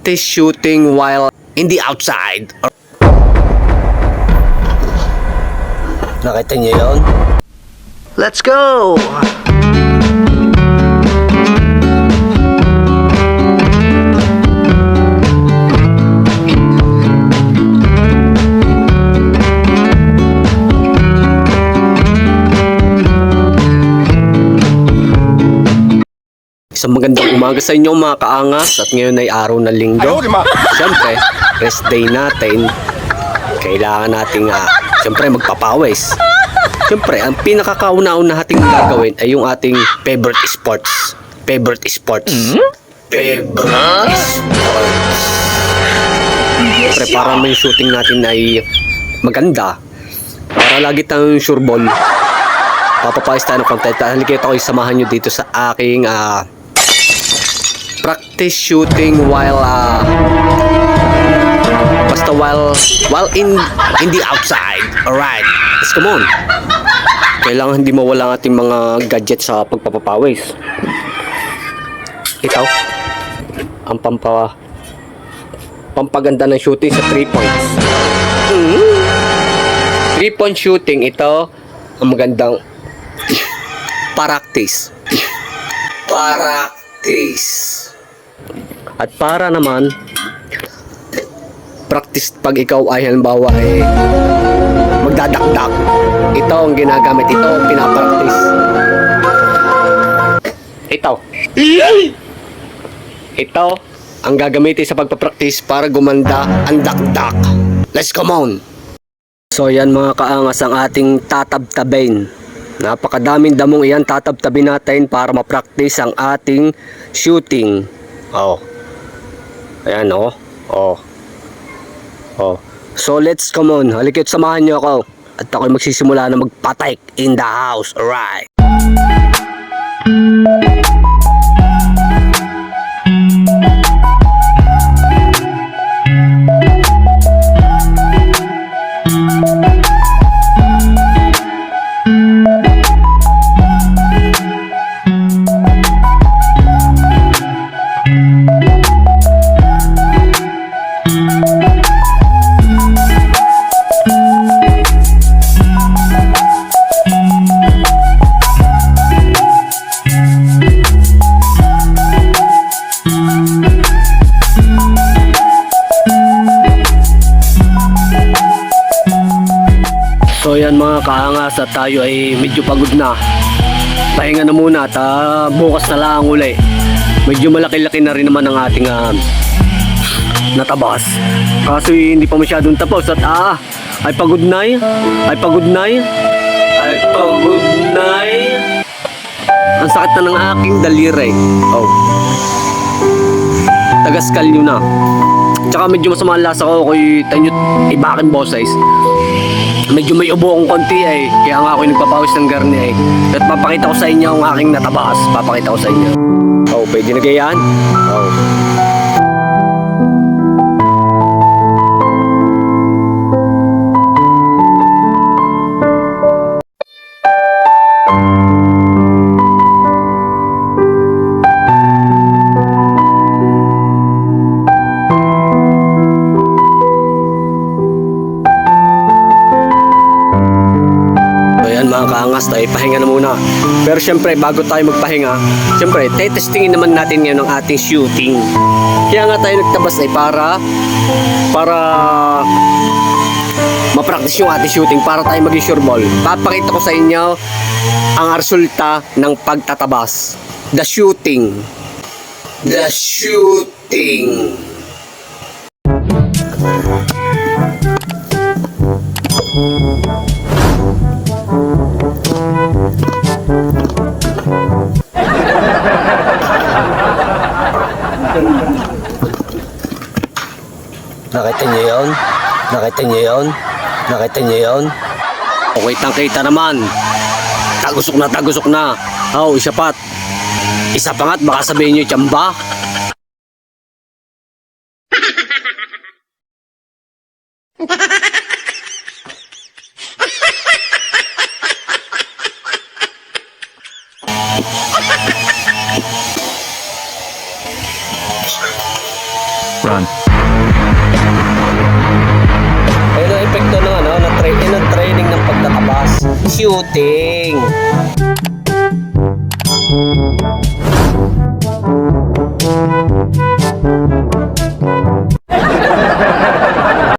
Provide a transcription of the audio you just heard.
practice shooting while in the outside. Nakita niyo yun? Let's go! Umaga sa inyo mga kaangas at ngayon ay araw ng linggo. Siyempre, rest day natin. Kailangan nating uh, siyempre magpapawis. Siyempre, ang pinakakauna-una nating gagawin ay yung ating favorite sports. Favorite sports. Favorite sports. Siyempre, para may shooting natin ay maganda. Para lagi tayong sure ball. Papapayos tayo ng content. Halika ito kayo samahan nyo dito sa aking ah, practice shooting while ah, basta while while in in the outside. Alright. Let's come on. Kailangan hindi mawala ang ating mga gadget sa pagpapapawis. Ito. Ang pampa pampaganda ng shooting sa 3 points. Mm. 3 point shooting ito ang magandang practice. Practice. At para naman practice pag ikaw ay halimbawa ay magdadakdak. Ito ang ginagamit. Ito ang pinapractice. Ito. Ito ang gagamitin sa pagpapractice para gumanda ang dakdak. Let's come on! So yan mga kaangas ang ating tatabtabain. Napakadaming damong iyan tatabtabi natin para ma-practice ang ating shooting. Oh. Ayan oh. Oh. Oh. So let's come on. Halika't samahan niyo ako. At ako'y magsisimula na magpatek in the house. Alright. So yan mga kaangas at tayo ay medyo pagod na. Pahinga na muna at ah, bukas na lang uli. Medyo malaki-laki na rin naman ang ating ah, natabas. Kasi hindi pa masyadong tapos at ah, ay pagod na ay pagod na ay pagod na Ang sakit na ng aking daliri. Oh. Tagas kalyo na. Tsaka medyo masama ang lasa ko kay Tanyot Ibakin Boses medyo may ubo akong konti eh. Kaya nga ako nagpapawis ng garni eh. At papakita ko sa inyo ang aking natabas. Papakita ko sa inyo. Oh, pwede na ganyan? Oh. So yan mga kaangas, tayo pahinga na muna. Pero syempre, bago tayo magpahinga, syempre, testingin naman natin ngayon ang ating shooting. Kaya nga tayo nagtabas ay para, para ma-practice yung ating shooting para tayo maging sure ball. Papakita ko sa inyo ang resulta ng pagtatabas. The shooting. The shooting. Nakita niyo yun? Nakita niyo yun? Nakita niyo yun? Okay, tangkita naman. Tagusok na, tagusok na. Oh, isa pat. Isa pa nga't baka sabihin nyo, tsamba. Run. Ayun ang epekto ng ano, ng, tra- eh, ng training ng pagtatabas. Shooting.